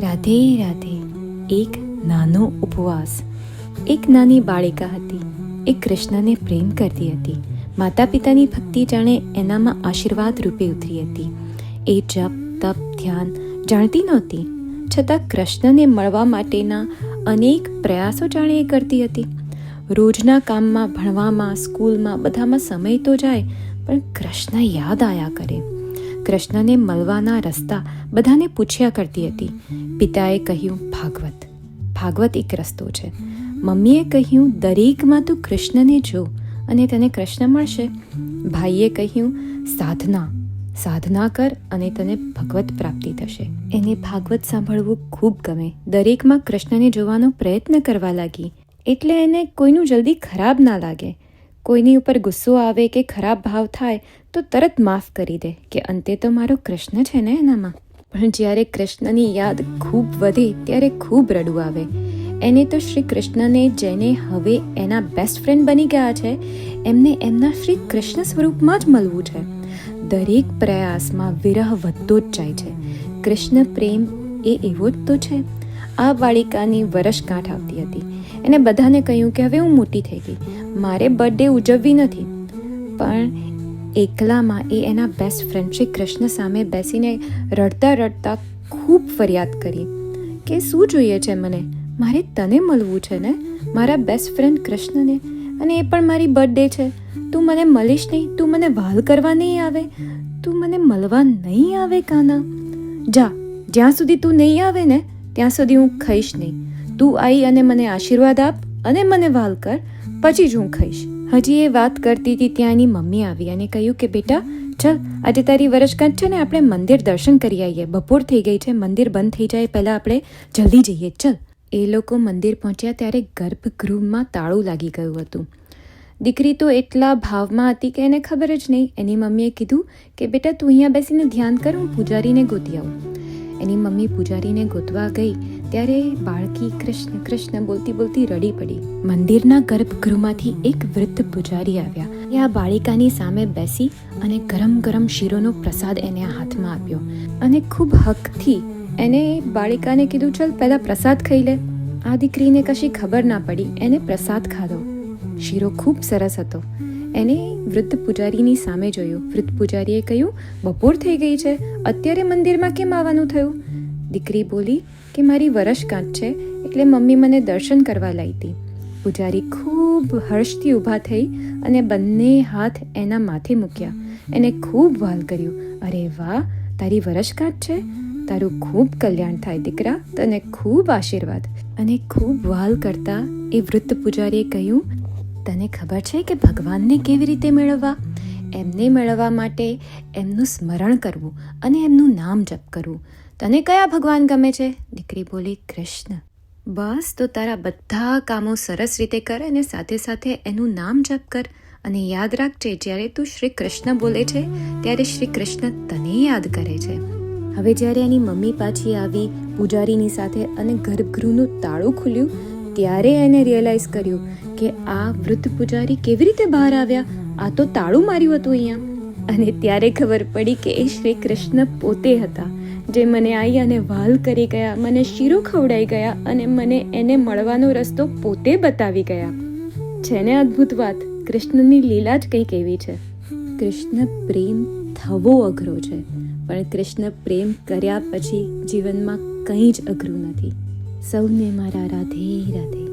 રાધે રાધે. એક નાનો ઉપવાસ. એક નાની બાળિકા હતી. એ કૃષ્ણને પ્રેમ કરતી હતી. માતા પિતાની ભક્તિ જાણે એનામાં આશીર્વાદ રૂપે ઉતરી હતી. એ જપ, તપ, ધ્યાન જાણતી નહોતી. છતાં કૃષ્ણને મળવા માટેના અનેક પ્રયાસો જાણે એ કરતી હતી. રોજના કામમાં, ભણવામાં, સ્કૂલમાં બધામાં સમય તો જાય, પણ કૃષ્ણ યાદ આયા કરે. કૃષ્ણને મળવાના રસ્તા બધાને પૂછ્યા કરતી હતી. પિતાએ કહ્યું, ભાગવત ભાગવત એક રસ્તો છે. મમ્મીએ કહ્યું, દરેકમાં તું કૃષ્ણને જો અને તને કૃષ્ણ મળશે. ભાઈએ કહ્યું, સાધના સાધના કર અને તને ભગવત પ્રાપ્તિ થશે. એને ભાગવત સાંભળવું ખૂબ ગમે. દરેકમાં કૃષ્ણને જોવાનો પ્રયત્ન કરવા લાગી. એટલે એને કોઈનું જલ્દી ખરાબ ના લાગે. કોઈની ઉપર ગુસ્સો આવે કે ખરાબ ભાવ થાય, તો તરત માફ કરી દે કે અંતે તો મારો કૃષ્ણ છે ને એનામાં. પણ જ્યારે કૃષ્ણની યાદ ખૂબ વધે, ત્યારે ખૂબ રડવું આવે. એને તો શ્રી કૃષ્ણને જેને હવે એના બેસ્ટ ફ્રેન્ડ બની ગયા છે, એમને એમના શ્રી કૃષ્ણ સ્વરૂપમાં જ મળવું છે. દરેક પ્રયાસમાં વિરહ વધતો જ જાય છે. કૃષ્ણ પ્રેમ એ એવો જ તો છે. આ બાળિકાની વર્ષગાંઠ આવતી હતી. એને બધાને કહ્યું કે હવે હું મોટી થઈ ગઈ. મારે બર્થડે ઉજવવી નથી. પણ એકલામાં એ એના બેસ્ટ ફ્રેન્ડ શ્રી કૃષ્ણ સામે બેસીને રડતા રડતા ખૂબ ફરિયાદ કરી કે શું જોઈએ છે મને? મારે તને મળવું છે ને? મારા બેસ્ટ ફ્રેન્ડ કૃષ્ણને. અને એ પણ મારી બર્થડે છે. તું મને મળીશ નહીં. તું મને વાલ કરવા નહીં આવે. તું મને મળવા નહીં આવે, કાના. જા, જ્યાં સુધી તું નહીં આવે ને ત્યાં સુધી હું ખાઈશ નહીં. તું આવી અને મને આશીર્વાદ આપ અને મને વાલ કર, પછી જ હું ખાઈશ. હજી એ વાત કરતી હતી ત્યાં એની મમ્મી આવી અને કહ્યું કે, બેટા, ચલ, આજે તારી વર્ષગાંઠ છે ને, આપણે મંદિર દર્શન કરી આવીએ બપોર થઈ ગઈ છે, મંદિર બંધ થઈ જાય, પહેલાં આપણે જલ્દી જઈએ. ચલ. એ લોકો મંદિર પહોંચ્યા ત્યારે ગર્ભગૃહમાં તાળું લાગી ગયું હતું. દીકરી તો એટલા ભાવમાં હતી કે એને ખબર જ નહીં. એની મમ્મીએ કીધું કે, બેટા, તું અહીંયા બેસીને ધ્યાન કર, હું પૂજારીને ગોતી આવું. એની મમ્મી પૂજારીને ગોતવા ગઈ, ત્યારે બાળકી કૃષ્ણ કૃષ્ણ બોલતી બોલતી રડી પડી. મંદિરના ગર્ભગૃહમાંથી એક વૃદ્ધ પૂજારી આવ્યા. એ આ બાળિકાની સામે બેસી અને ગરમ ગરમ શીરોનો પ્રસાદ એને હાથમાં આપ્યો અને ખૂબ હકથી એને બાળિકાને કીધું, ચલ, પહેલાં પ્રસાદ ખાઈ લે. આ દીકરીને કશી ખબર ના પડી, એને પ્રસાદ ખાધો. શીરો ખૂબ સરસ હતો. એને વૃદ્ધ પૂજારીની સામે જોયું. વૃદ્ધ પૂજારીએ કહ્યું, બપોર થઈ ગઈ છે. અત્યારે મંદિરમાં કેમ આવવાનું થયું? દીકરી બોલી, કે મારી વરસગાંઠ છે, એટલે મમ્મી મને દર્શન કરવા લાવી હતી પૂજારી ખૂબ હર્ષથી ઊભા થઈ અને બંને હાથ એના માથે મૂક્યા. એને ખૂબ વાલ કર્યું. અરે વાહ, તારી વરસગાંઠ છે? તારું ખૂબ કલ્યાણ થાય દીકરા. તને ખૂબ આશીર્વાદ. અને ખૂબ વાલ કરતા એ વૃદ્ધ પૂજારીએ કહ્યું તને ખબર છે કે ભગવાનને કેવી રીતે મેળવવા? એમને મેળવવા માટે એમનું સ્મરણ કરવું અને એમનું નામ જપ કરવું. તને કયા ભગવાન ગમે છે? દીકરી બોલી, કૃષ્ણ. બસ, તો તારા બધા કામો સરસ રીતે કર અને સાથે સાથે એનું નામ જપ કર. અને યાદ રાખજે, જ્યારે તું શ્રી કૃષ્ણ બોલે છે, ત્યારે શ્રી કૃષ્ણ તને યાદ કરે છે. હવે જ્યારે એની મમ્મી પાછી આવી, પૂજારીની સાથે અને ગર્ભગૃહનું તાળું ખુલ્યું ત્યારે એને રિયલાઇઝ કર્યું કે આ વૃદ્ધ પૂજારી કેવી રીતે બહાર આવ્યા? આ તો તાળું માર્યું હતું અહીંયા. અને ત્યારે ખબર પડી કે એ શ્રી કૃષ્ણ પોતે હતા, જે મને આવી અને વાલ કરી ગયા, મને શીરો ખવડાઈ ગયા અને મને એને મળવાનો રસ્તો પોતે બતાવી ગયા. છે ને અદ્ભુત વાત, કૃષ્ણની લીલા જ કંઈક એવી છે. કૃષ્ણ પ્રેમ થવો અઘરો છે, પણ કૃષ્ણ પ્રેમ કર્યા પછી જીવનમાં કંઈ જ અઘરું નથી. સૌને મારા રાધે રાધે.